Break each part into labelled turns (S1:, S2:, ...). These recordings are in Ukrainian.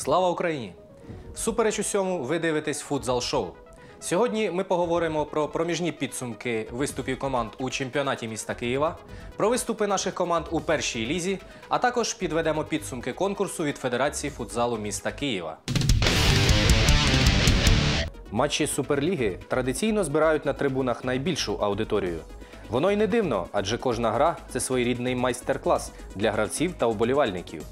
S1: Слава Україні! Всупереч усьому, ви дивитесь футзал шоу. Сьогодні ми поговоримо про проміжні підсумки виступів команд у чемпіонаті міста Києва, про виступи наших команд у першій лізі, а також підведемо підсумки конкурсу від Федерації футзалу міста Києва. Матчі Суперліги традиційно збирають на трибунах найбільшу аудиторію. Воно й не дивно, адже кожна гра це своєрідний майстер-клас для гравців та вболівальників.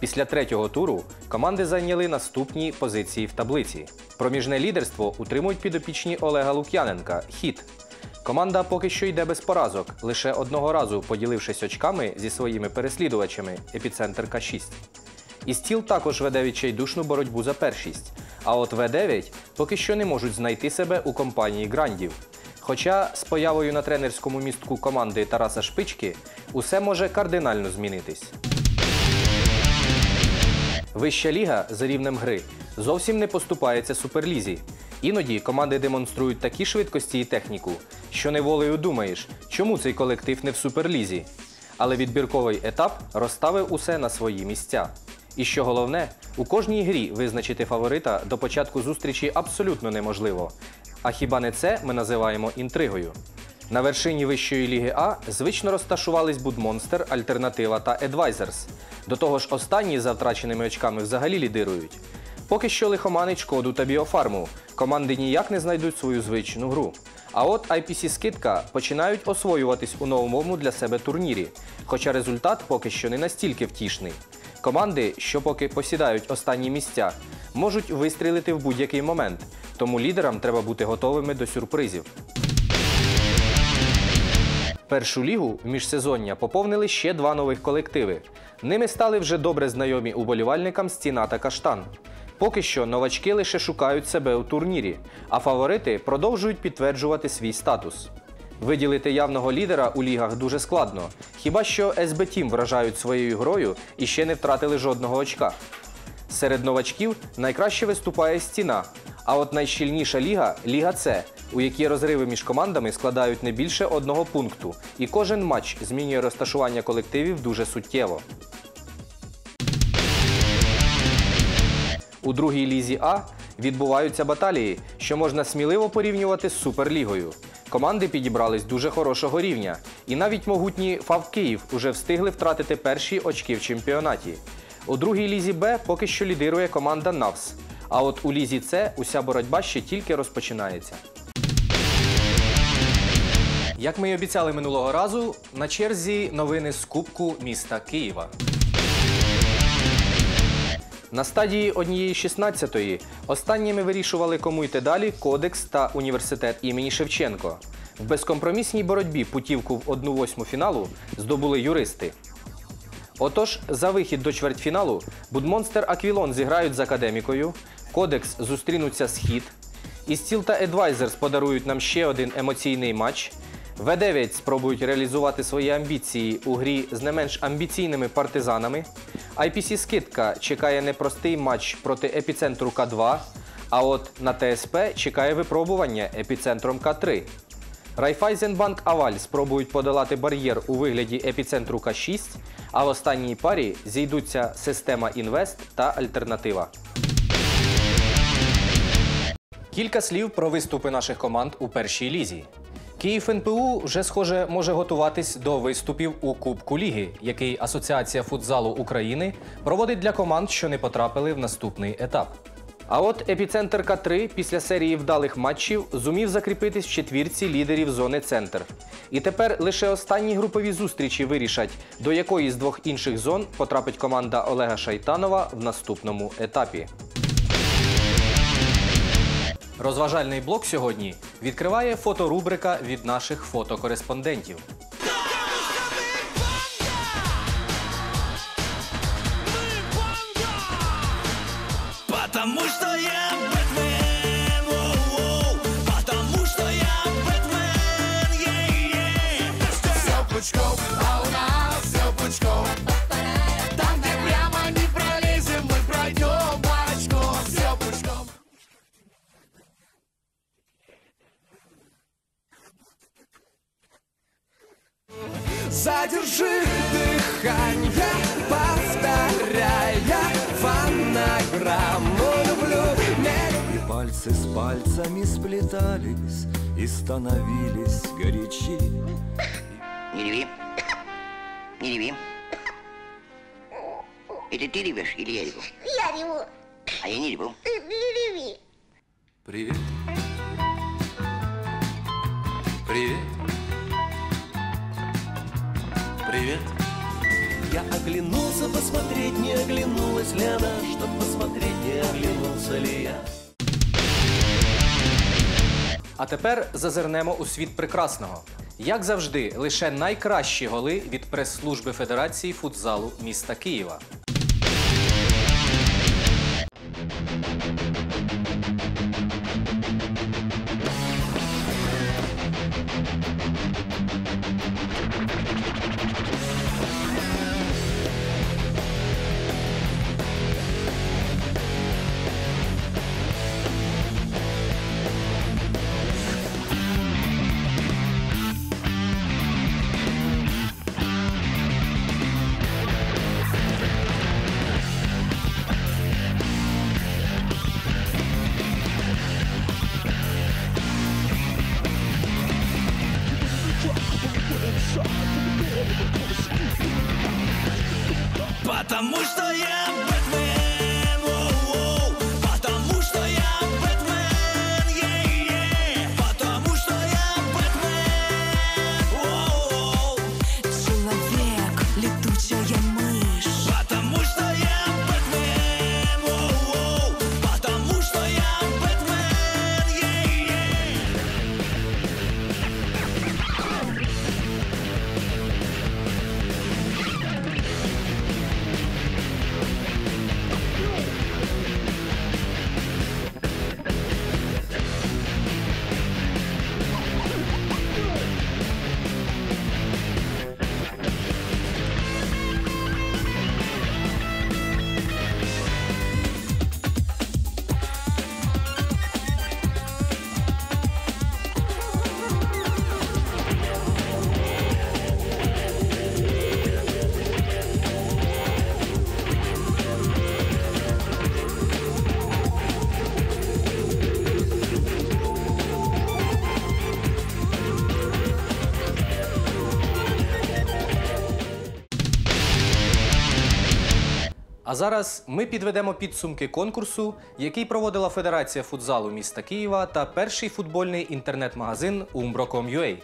S1: Після третього туру команди зайняли наступні позиції в таблиці. Проміжне лідерство утримують підопічні Олега Лук'яненка хіт. Команда поки що йде без поразок, лише одного разу поділившись очками зі своїми переслідувачами епіцентр К6. І стіл також веде відчайдушну боротьбу за першість. А от В9 поки що не можуть знайти себе у компанії грандів. Хоча з появою на тренерському містку команди Тараса Шпички усе може кардинально змінитись. Вища ліга за рівнем гри зовсім не поступається суперлізі. Іноді команди демонструють такі швидкості і техніку, що неволею думаєш, чому цей колектив не в суперлізі. Але відбірковий етап розставив усе на свої місця. І що головне, у кожній грі визначити фаворита до початку зустрічі абсолютно неможливо. А хіба не це ми називаємо інтригою? На вершині вищої ліги А звично розташувались Будмонстер, Альтернатива та Едвайзерс. До того ж, останні за втраченими очками взагалі лідирують. Поки що лихоманить шкоду та біофарму. Команди ніяк не знайдуть свою звичну гру. А от IPC скидка починають освоюватись у новому для себе турнірі, хоча результат поки що не настільки втішний. Команди, що поки посідають останні місця, можуть вистрілити в будь-який момент, тому лідерам треба бути готовими до сюрпризів. Першу лігу в міжсезоння поповнили ще два нових колективи. Ними стали вже добре знайомі уболівальникам стіна та каштан. Поки що новачки лише шукають себе у турнірі, а фаворити продовжують підтверджувати свій статус. Виділити явного лідера у лігах дуже складно, хіба що СБ Тім вражають своєю грою і ще не втратили жодного очка. Серед новачків найкраще виступає стіна, а от найщільніша ліга Ліга С, у якій розриви між командами складають не більше одного пункту, і кожен матч змінює розташування колективів дуже суттєво. У другій лізі А відбуваються баталії, що можна сміливо порівнювати з Суперлігою. Команди підібрались дуже хорошого рівня, і навіть могутні ФАВ Київ уже встигли втратити перші очки в чемпіонаті. У другій лізі Б поки що лідирує команда НАВС. А от у лізі С уся боротьба ще тільки розпочинається. Як ми й обіцяли минулого разу, на черзі новини з Кубку міста Києва. На стадії однієї 16-ї останніми вирішували, кому йти далі Кодекс та університет імені Шевченко. В безкомпромісній боротьбі путівку в 1-8 фіналу здобули юристи. Отож, за вихід до чвертьфіналу Будмонстер Аквілон зіграють з академікою, Кодекс зустрінуться з хід, Істіл та Едвайзерс подарують нам ще один емоційний матч. В9 спробують реалізувати свої амбіції у грі з не менш амбіційними партизанами. IPC Скидка чекає непростий матч проти епіцентру К2. А от на ТСП чекає випробування епіцентром К3. Райфайзенбанк Аваль спробують подолати бар'єр у вигляді епіцентру К6, а в останній парі зійдуться система Інвест та Альтернатива. Кілька слів про виступи наших команд у першій лізі. Київ НПУ вже схоже може готуватись до виступів у Кубку Ліги, який Асоціація футзалу України проводить для команд, що не потрапили в наступний етап. А от епіцентр К3 після серії вдалих матчів зумів закріпитись в четвірці лідерів зони центр. І тепер лише останні групові зустрічі вирішать, до якої з двох інших зон потрапить команда Олега Шайтанова в наступному етапі. Розважальний блок сьогодні відкриває фоторубрика від наших фотокореспондентів.
S2: Задержи дыхание, повторяя фонограмму.
S3: Пальцы с пальцами сплетались и становились горячи.
S4: Не реви. Не реви. Это ты ревешь или я реву?
S5: Я реву.
S4: А я не реву.
S5: Ты не реви.
S3: Привет. Привет. Я оглянулся посмотреть, не оглянулась ли она, чтоб посмотреть, не оглянулся ли я.
S1: А тепер зазирнемо у світ прекрасного. Як завжди, лише найкращі голи від прес-служби Федерації футзалу міста Києва.
S2: Потому что я Бэтмен, воу-воу. Потому что я Бэтмен, е-е. Потому что я Бэтмен, воу-воу.
S6: Человек, летучая мышь
S1: А зараз ми підведемо підсумки конкурсу, який проводила Федерація футзалу міста Києва та перший футбольний інтернет-магазин Umbro.com.ua.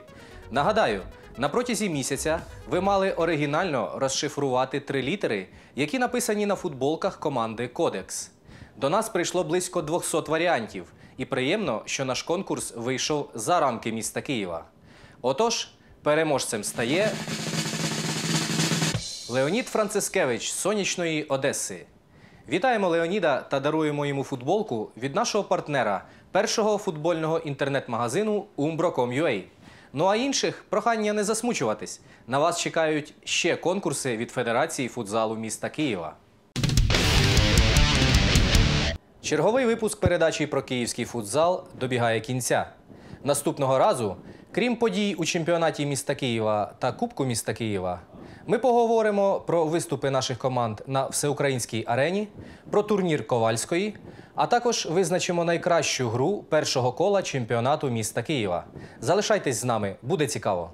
S1: Нагадаю, на протязі місяця ви мали оригінально розшифрувати три літери, які написані на футболках команди Кодекс. До нас прийшло близько 200 варіантів, і приємно, що наш конкурс вийшов за рамки міста Києва. Отож, переможцем стає Леонід Францискевич сонячної Одеси. Вітаємо Леоніда та даруємо йому футболку від нашого партнера, першого футбольного інтернет-магазину Umbro.com.ua. Ну а інших прохання не засмучуватись. На вас чекають ще конкурси від Федерації футзалу міста Києва. Черговий випуск передачі про київський футзал добігає кінця. Наступного разу, крім подій у чемпіонаті міста Києва та Кубку міста Києва, ми поговоримо про виступи наших команд на всеукраїнській арені, про турнір Ковальської, а також визначимо найкращу гру першого кола чемпіонату міста Києва. Залишайтесь з нами, буде цікаво.